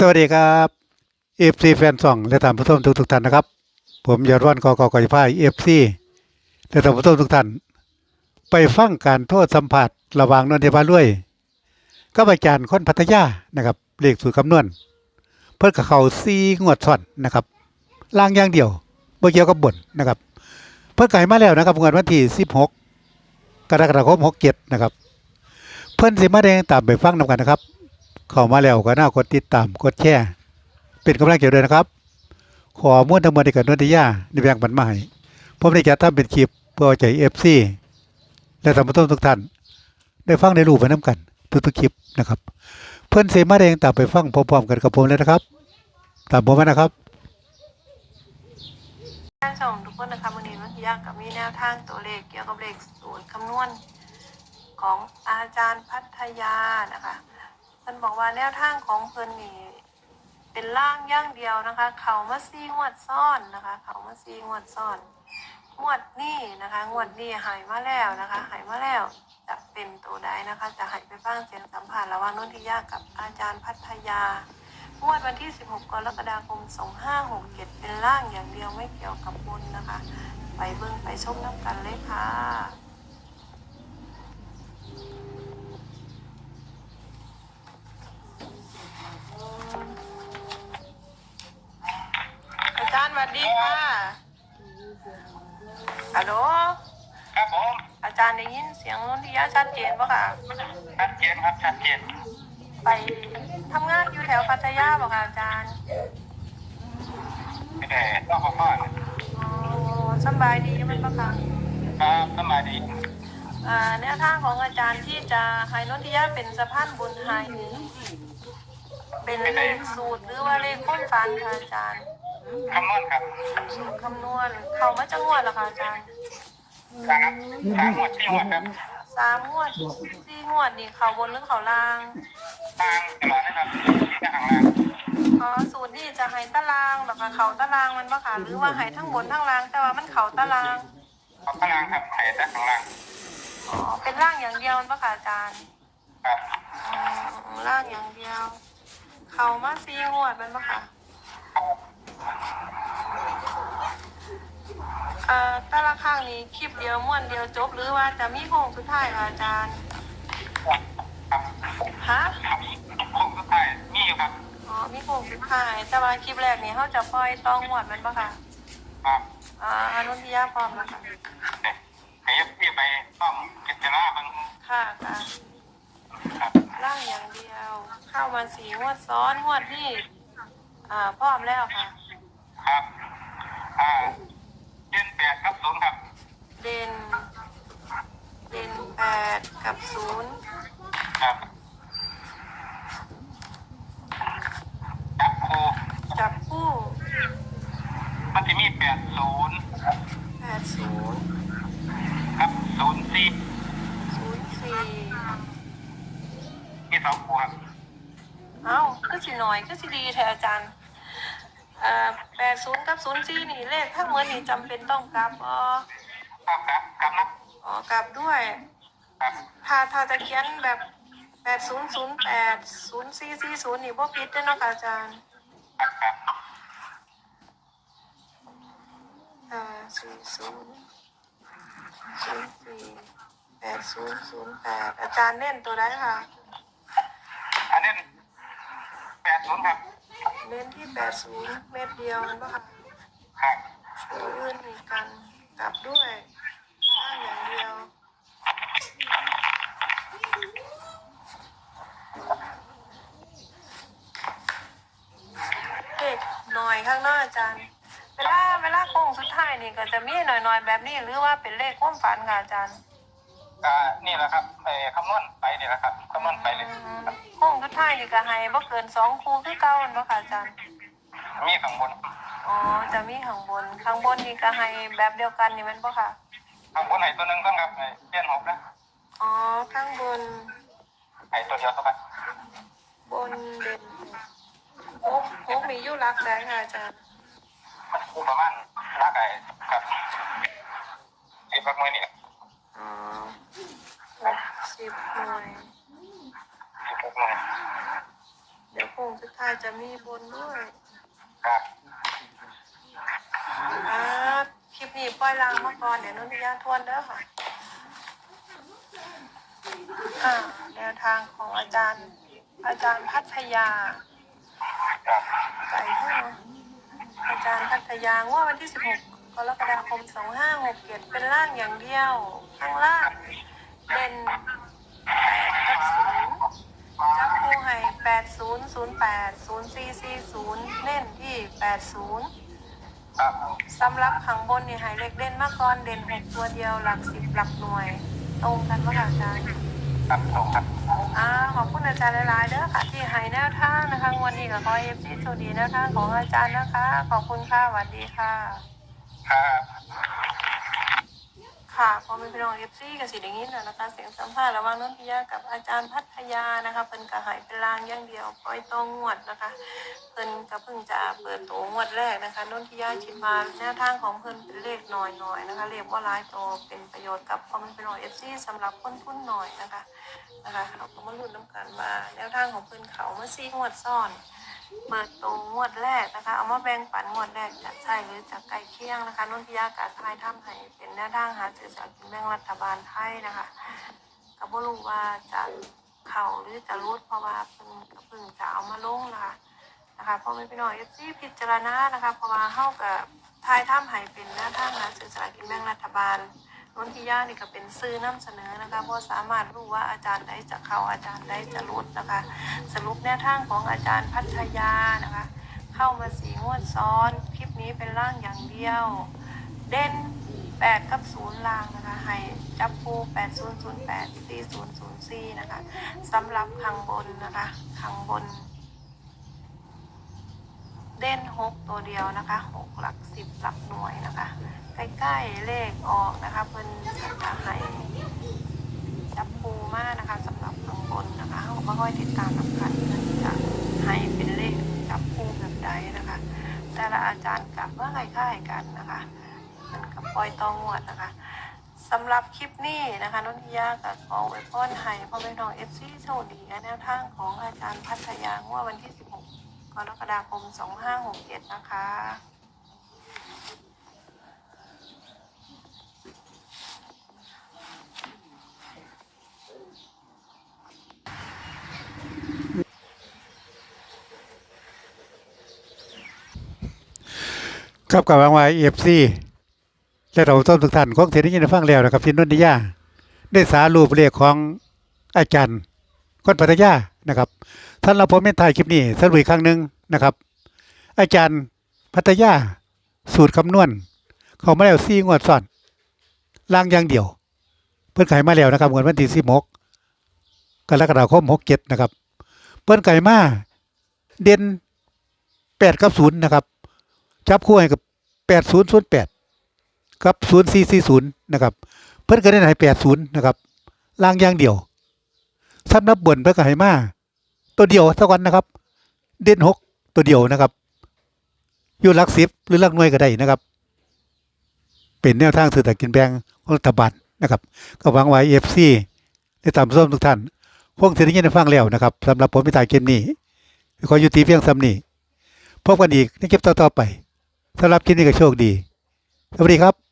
สวัสดีครับเอฟซีแฟนซองและท่านผู้ชมทุกทุกท่านนะครับ ผมยอดวันกอกอกอยพายเอฟซีและท่านผู้ชมทุกท่าน ไปฟังการโทษสัมผัสระหว่างนนทบาลุยกับอาจารย์คนพัทยานะครับเลขสูตรคำนวณ เพิ่นกับเขาซีงวดซ้อนนะครับล่างอย่างเดียวบ่เกี่ยวกับบนนะครับ เพิ่นไก่มาแล้วนะครับงวดวันที่16กรกฎาคม67นะครับ เพิ่นสิมาแดงตามไปฟังนำกันนะครับ เข้ามาแล้วก็น่ากดติดตามกดแชร์เป็นกำลังใจด้วยนะครับ ขอม้วนทั้งหมดในกับนนทยาในแบ่งปันมาให้ผมได้จัดทำเป็นคลิปเพื่อใจเอฟซีและท่านผู้ชมทุกท่านได้ฟังได้รู้ไปน้ำกันทุกๆคลิปนะครับ เพื่อนเสมาแดงตามไปฟังพร้อมๆกันกับผมเลยนะครับ ตามผมมานะครับท่านชมทุกคนนะคะวันนี้มันยากกับมีแนวทางตัวเลขเกี่ยวกับเลขสูตรคำนวณของอาจารย์พัทยานะคะ มันบอกว่าแนวทางของเพิ่นนี่เป็นล่างย่างเดียวนะคะ เขามาซีงวดซ่อนนะคะ เขามาซีงวดซ่อนงวดนี้นะคะงวดนี้หายมาแล้วนะคะหายมาแล้วจะเป็นตัวใดนะคะ จะหายไปบ้างเสียงสัมผัสระหว่างนนทิยากับอาจารย์พัทยางวดวันที่ 16 กรกฎาคม 2567 เป็นล่างอย่างเดียวไม่เกี่ยวกับบนนะคะ ไปเบิ่งไปชมน้ำกันเลยค่ะ อาจารย์สวัสดีค่ะฮัลโหล ครับผม อาจารย์ได้ยินเสียงนนทิยา ชัดเจนปะค่ะ ชัดเจนครับชัดเจนไปทำงานอยู่แถวพัทยาปะค่ะอาจารย์ไม่ได้ต้องขอพ่อนะอ๋อสำบายดีไหมปะคะครับสบายดีอ่าแนวทางของอาจารย์ที่จะให้นนทิยาเป็นสะพานบุญให้นี้เป็นเลขสูตรหรือว่าเลขค้นฟันค่ะอาจารย์คำนวณครับสูตรคำนวณเขามาจะงวดแล้วค่ะอาจารย์สามสามหมวดที่หมวดครับ สามงวดสี่งวดนี่เขาบนหรือเขาล่างทางตลอดนะครับที่ทางล่างอ๋อสูตรนี่จะให้ตารางแบบว่าเขาตารางมันปะค่ะหรือว่าให้ทั้งบนทั้งล่าง แต่ว่ามันเขาตารางเอาข้างล่างครับไข่แต่ข้างล่างอ๋อเป็นร่างอย่างเดียวมันปะค่ะอาจารย์ครับอืมร่างอย่างเดียว เขามาซีงวดมันปะค่ะ ครับ เอ่อแต่ละข้างนี้คลิปเดียวม้วนเดียวจบหรือว่าจะมีโค้งสุดท้ายค่ะอาจารย์ครับฮะครับโค้งสุดท้ายมีอยู่ครับอ๋อมีโค้งสุดท้ายแต่ว่าคลิปแรกนี่เขาจะปล่อยต้องงวดมันปะค่ะครับอ่าอนุทิยาพร้อมแล้วค่ะให้พี่ไปต้องพิจารณาเบ้างค่ะค่ะครับร่างอย่างเดียว เข้ามาสีงวดซ้อนงวดที่อ่าพร้อมแล้วค่ะ ครับอ่าเจ็ดแปดครับศูนย์ครับ เด่นเด่นแปดกับศูนย์ ครับจับครู จับคู่ มันจะมีแปดศูนย์ แปดศูนย์ ครับศูนย์สี่ ศูนย์สี่ มีสองครูครับ เอ้าก็สิ หน่อยก็สิดีแท้อาจารย์อ่าแปดศูนย์กับศูนย์สี่นี่เลขทั้งหมดนี่จำเป็นต้องกลับอ๋อครับครับครับนะอ๋อกลับด้วยครับถ้าถ้าจะเขียนแบบแปดศูนย์ศูนย์แปดศูนย์สี่สี่ศูนย์นี่บ่ผิดเด้อเนาะค่ะอาจารย์ครับครับห้าสี่ศูนย์ศูนย์สี่แปดศูนย์ศูนย์แปดอาจารย์เล่นตัวได้ค่ะ อันนี้แปด ศูนย์ครับเล่นที่แปดศูนย์เม็ดเดียวมันปะค่ะครับตัวอื่นมีกันกลับด้วยห้าอย่างเดียวเด็กหน่อยข้างหน้าอาจารย์ เวลาเวลาโค้งสุดท้ายนี่ก็จะมีหน่อยๆแบบนี้หรือว่าเป็นเลขความฝันค่ะอาจารย์อ่านี่แหละครับไอ้คำนวณไปนี่แหละครับ คำนวณไปเลยครับโค้งสุดท้ายนี่ก็ให้บ่เกินสองคู่คือเก่าแม่นบ่ค่ะอาจารย์ มีข้างบน อ๋อ จะมีข้างบน ข้างบนนี่ก็ให้แบบเดียวกันนี่แมันบ่ค่ะ ข้างบนไหนตัวหนึ่งต้องครับไอ้เลี่ยนหกนะอ๋อ ข้างบน ไอ้ตัวเดียวเท่ากันบนเด่นโอ้โหมีอยู่รักได้ค่ะอาจารย์ มันคู่ประมาณรักไอ้ครับไอ้พักไว้นี่อ๋อหกสิบหน่วย สิบหกหน่วยเดี๋ยวค้งสุดท้ายจะมีบนด้วยครับอ่าคลิปนี้ปล่อยลางมาก่อนเดี๋ยวนุ่นพิยาทวนเด้อค่ะอ่าแนวทางของอาจารย์ อาจารย์พัทยาครับไก่เท่าเนอะอาจารย์พัทยางว่าวันที่ 16กรกฎาคม 2567 เป็นล่างอย่างเดียว ข้างล่างเป็น8กับ0จับคู่ให้ 8008 0440 เน้นที่ 80 ครับสำหรับข้างบนนี่ให้เล็กเด่นมาก่อน เด่น6ตัวเดียวหลัก10หลักหน่วย ตรงกันว่าอาจารย์ครับตรงครับอ่าขอบคุณอาจารย์หลายๆเด้อค่ะ ที่ให้แนวทางนะคะงวันนี้ก็ขอเอฟซีสวัสดีแนวทางของอาจารย์นะคะ ขอบคุณค่ะสวัสดีค่ะ ครับค่ะพ อเป็นพี่น้องเอฟซีกับสิอย่างนี้นะนะคะเสียงสัมภาษณ์ระหว่างนนทิยากับอาจารย์พัทยานะคะเป็นกระหายเป็นลางอย่างเดียวปล่อยตองงวดนะคะเพิ่นก็เพิ่งจะเปิดตัวงวดแรกนะคะนนทิยาคิดมาแนวทางของเพิ่นเป็นเลขหน่อยๆนะคะเลขว่าร้ายโตเป็นประโยชน์กับพอเป็นพี่น้องเอฟซีสำหรับคนทุนหน่อยนะคะนะคะเราก็มาลุ้นน้ำกันว่าแนวทางของเพื่นเขาเมื่อซี่งวดซ่อน เปิดตรงงวดแรกนะคะ เอามาแบ่งปันงวดแรกจะใช่หรือจะใกล้เคียงนะคะนุ่นพิยากาทายทำให้เป็นแนวทางหาซื้อสลากกินแบ่งรัฐบาลไทยนะคะก็บ่รู้ว่าจะเข่าหรือจะรุดเพราะว่าเพิ่งก็เพิ่งจะเอามาลงนะคะนะคะพราะไม่เป็นหน่อยเอฟซีพิจารณานะคะเพราะว่าเข้ากับทายทำให้เป็นแนวทางหาซื้อสลากินแบ่งรัฐบาล นนทิยานี่ก็เป็นซื้อนำเสนอนะคะเพราะสามารถรู้ว่าอาจารย์ใดจะเข้าอาจารย์ใดจะรุดนะคะ สรุปแนวทางของอาจารย์พัทยานะคะ เข้ามาสีงวดซ้อน คลิปนี้เป็นร่างอย่างเดียว เด่น8 กับ 0 ล่างนะคะ ให้จับปู8008 4004 นะคะสำหรับข้างบนนะคะข้างบน เด่น6ตัวเดียวนะคะ6หลัก10หลักหน่วยนะคะ ใกล้ๆเลขออกนะคะเพิ่นจะให้จับปูมากนะคะสำหรับข้างบนนะคะเขาก็ค่อยติดตามนำกันเพิ่นจะให้เป็นเลขจับปูแบบใดนะคะ แต่ละอาจารย์กลับว่าคล้ายๆกันนะคะมันกับปล่อยตองวดนะคะสำหรับคลิปนี้นะคะนนทิยากับขอไว้พ่อนให้พ่อแม่น้องเอฟซีโชคดีแนวทางของอาจารย์พัทยางว่าวันที่ กรกฎาคม 2567 นะคะ ครับกับวางไว้เอฟซีและเราต้นทุกท่านคงเสียได้ยินฟังแล้วนะครับที่นนทิยาได้สารูปเลขของอาจารย์คนพัทยา นะครับท่านเราผมเม่ถ่ายคลิปนี้สรุปอีกครั้งหนึ่งนะครับ อาจารย์พัทยาสูตรคำนวณ เขามาแล้วซี่งวดซ้อนล่างอย่างเดียว เพิ่นไขมาแล้วนะครับวันที่สิบหกกรกฎาคมหกเจ็ดนะครับ เพิ่นไขมาเด่นแปดกับศูนย์นะครับ จับคู่ให้กับแปดศูนย์ศูนย์แปดกับศูนย์สี่สี่ศูนย์นะครับ เพิ่นก็ได้ให้แปดศูนย์นะครับล่างอย่างเดียวสำหรับบนเพิ่นก็ให้มา ตัวเดียวสักวันนะครับ เด่นหกตัวเดียวนะครับ อยู่ลักสิบหรือลักหน่วยก็ได้นะครับ เป็นแนวทางสื่อตกินแบงของรัฐบาลนะครับ ก็หวังไว้เอฟซีได้ตามส้มทุกท่านพวกเทนยินได้ฟังแล้วนะครับสำหรับผมพิธายเกมนี้ขอยุติเพียงสำนี้พบกันอีกในคลิปต่อๆไปสำหรับคลิปนี้ก็โชคดี สวัสดีครับ